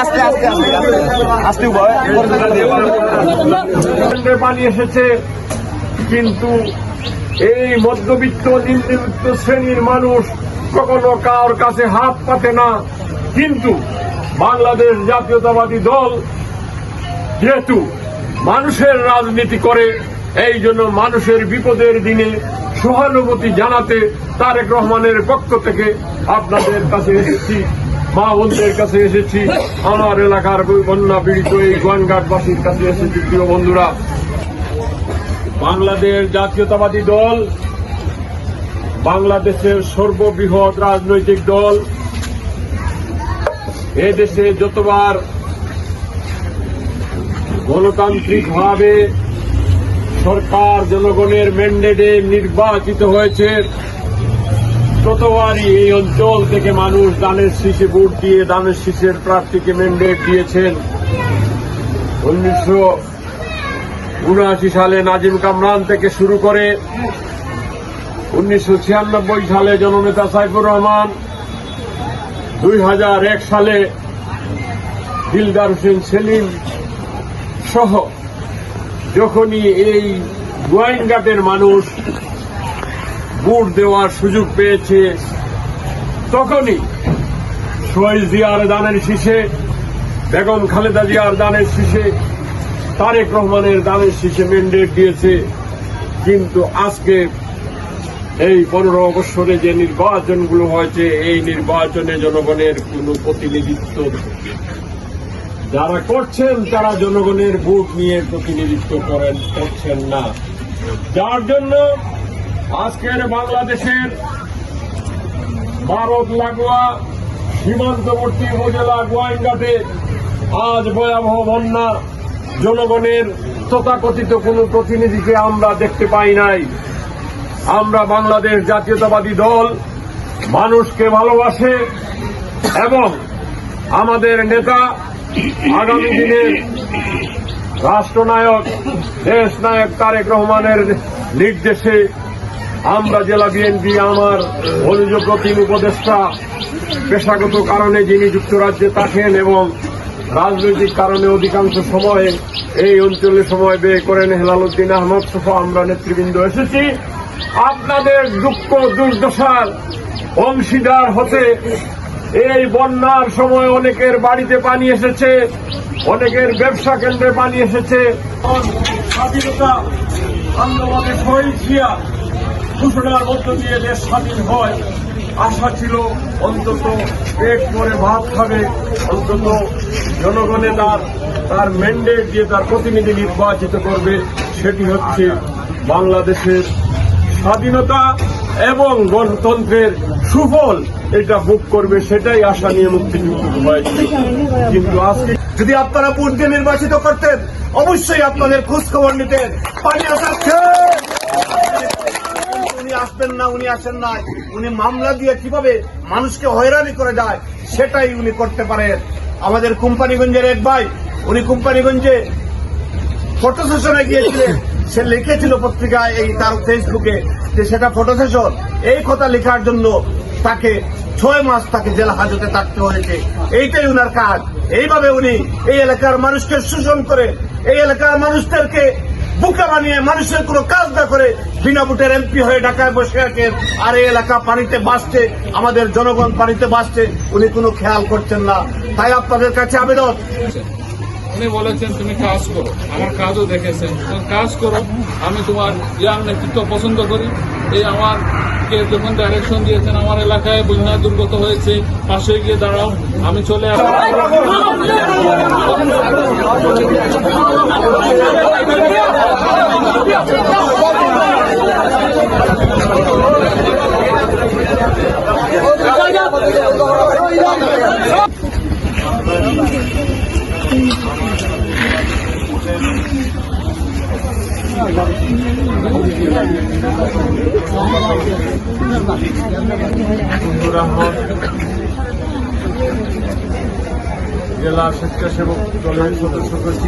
আস্তে আস্তে আস্তে পানি এসেছে কিন্তু এই মধ্যবিত্ত নিম্নবিত্ত শ্রেণির মানুষ কখনো কার কাছে হাত পাতে না। কিন্তু বাংলাদেশ জাতীয়তাবাদী দল যেহেতু মানুষের রাজনীতি করে, এই জন্য মানুষের বিপদের দিনে সহানুভূতি জানাতে তারেক রহমানের পক্ষ থেকে আপনাদের কাছে এসেছি, মা বোনদের কাছে এসেছি, আমার এলাকার বন্যা পীড়িত এই গোয়ানঘাটবাসীর কাছে এসেছি, প্রিয় বন্ধুরা। বাংলাদেশ জাতীয়তাবাদী দল, বাংলাদেশের সর্ববৃহৎ রাজনৈতিক দল, এ দেশে যতবার গণতান্ত্রিকভাবে সরকার জনগণের ম্যান্ডেটে নির্বাচিত হয়েছে, ততবারই এই অঞ্চল থেকে মানুষ দানের শীষে ভোট দিয়ে দানের শীষের প্রার্থীকে ম্যান্ডেট দিয়েছেন। উনিশশো উনআশি সালে নাজিম কামরান থেকে শুরু করে উনিশশো ছিয়ানব্বই সালে জননেতা সাইফুর রহমান, দুই হাজার এক সালে দিলদার হোসেন সেলিম সহ যখনই এই গোয়াইনঘাটের মানুষ ভোট দেওয়ার সুযোগ পেয়েছে, তখনই শহীদ জিয়ার দানের শীষে, বেগম খালেদা জিয়ার দানের শীষে তারেক রহমানের দানের শীষে ম্যান্ডেট দিয়েছে। কিন্তু আজকে এই পনেরো বছরে যে নির্বাচনগুলো হয়েছে, এই নির্বাচনে জনগণের কোনো প্রতিনিধিত্ব যারা করছেন, তারা জনগণের ভোট নিয়ে প্রতিনিধিত্ব করেন, করছেন না। যার জন্য আজকের বাংলাদেশের ভারত লাগোয়া, সীমান্তবর্তী উপজেলা গোয়াইনঘাটে আজ ভয়াবহ বন্যা জনগণের তথাকথিত কোনো প্রতিনিধিকে আমরা দেখতে পাই নাই। আমরা বাংলাদেশ জাতীয়তাবাদী দল, মানুষকে ভালোবাসে এবং আমাদের নেতা আগামী দিনের রাষ্ট্রনায়ক দেশ নায়ক তারেক রহমানের নির্দেশে আমরা জেলা বিএনপি, আমার অনুযোগ্য তিন উপদেষ্টা, পেশাগত কারণে যিনি যুক্তরাজ্যে থাকেন এবং রাজনৈতিক কারণে অধিকাংশ সময়ে এই অঞ্চলে সময় ব্যয় করেন হেলাল উদ্দিন আহমদ সহ আমরা নেতৃবৃন্দ এসেছি। আপনাদের দুঃখ, দুর্দশার অংশীদার হতে এই বন্যার সময় অনেকের বাড়িতে পানি এসেছে, অনেকের ব্যবসা কেন্দ্রে পানি এসেছে। স্বাধীনতা আন্দোলনে ঘোষণার মধ্য দিয়ে দেশ স্বাধীন হয়। আশা ছিল অন্তত পেট করে ভাত খাবে, অন্তত জনগণে তার তার ম্যান্ডেট দিয়ে তার প্রতিনিধি নির্বাচিত করবে, সেটি হচ্ছে বাংলাদেশের স্বাধীনতা এবং গণতন্ত্রের সুফল এটা ভোগ করবে, সেটাই আশা নিয়ে হয়েছে কিন্তু আজকে যদি আপনারা দিয়ে নির্বাচিত করতেন, অবশ্যই আপনাদের খোঁজ খবর নিতেন পানি আসাচ্ছে উনি আসবেন না, উনি আসেন না। উনি মামলা দিয়ে কীভাবে মানুষকে হয়রানি করে যায় সেটাই উনি করতে পারেন। আমাদের কোম্পানিগঞ্জের এক ভাই, উনি কোম্পানিগঞ্জে ফটো সেশনে গিয়েছিলেন। সে লিখেছিল পত্রিকায় এই তার ফেসবুকে যে সেটা ফটো সেশন এই কথা লেখার জন্য তাকে ছয় মাস তাকে জেলা হাজতে থাকতে হয়েছে। এইটাই উনার কাজ। এইভাবে উনি এই এলাকার মানুষকে শোষণ করে, এই এলাকার মানুষদেরকে বুকা বানিয়ে মানুষের কোনো কাজ না করে বিনা ভোটের এমপি হয়ে ঢাকায় বসে আছেন আর এই এলাকা পানিতে বাঁচছে, আমাদের জনগণ পানিতে বাঁচছে, উনি কোনো খেয়াল করছেন না। তাই আপনাদের কাছে আবেদন। উনি বলেছেন, তুমি কাজ করো, আমার কাজও দেখেছেন। কাজ করো, আমি তোমার ইয়াং নেতৃত্ব পছন্দ করি। এই আমার কে যখন ডাইরেকশন দিয়েছেন, আমার এলাকায় বন্যা দুর্গত হয়েছে, পাশে গিয়ে দাঁড়াও, আমি চলে আসব। জেলা স্বেচ্ছাসেবক দলের সদস্য সচিব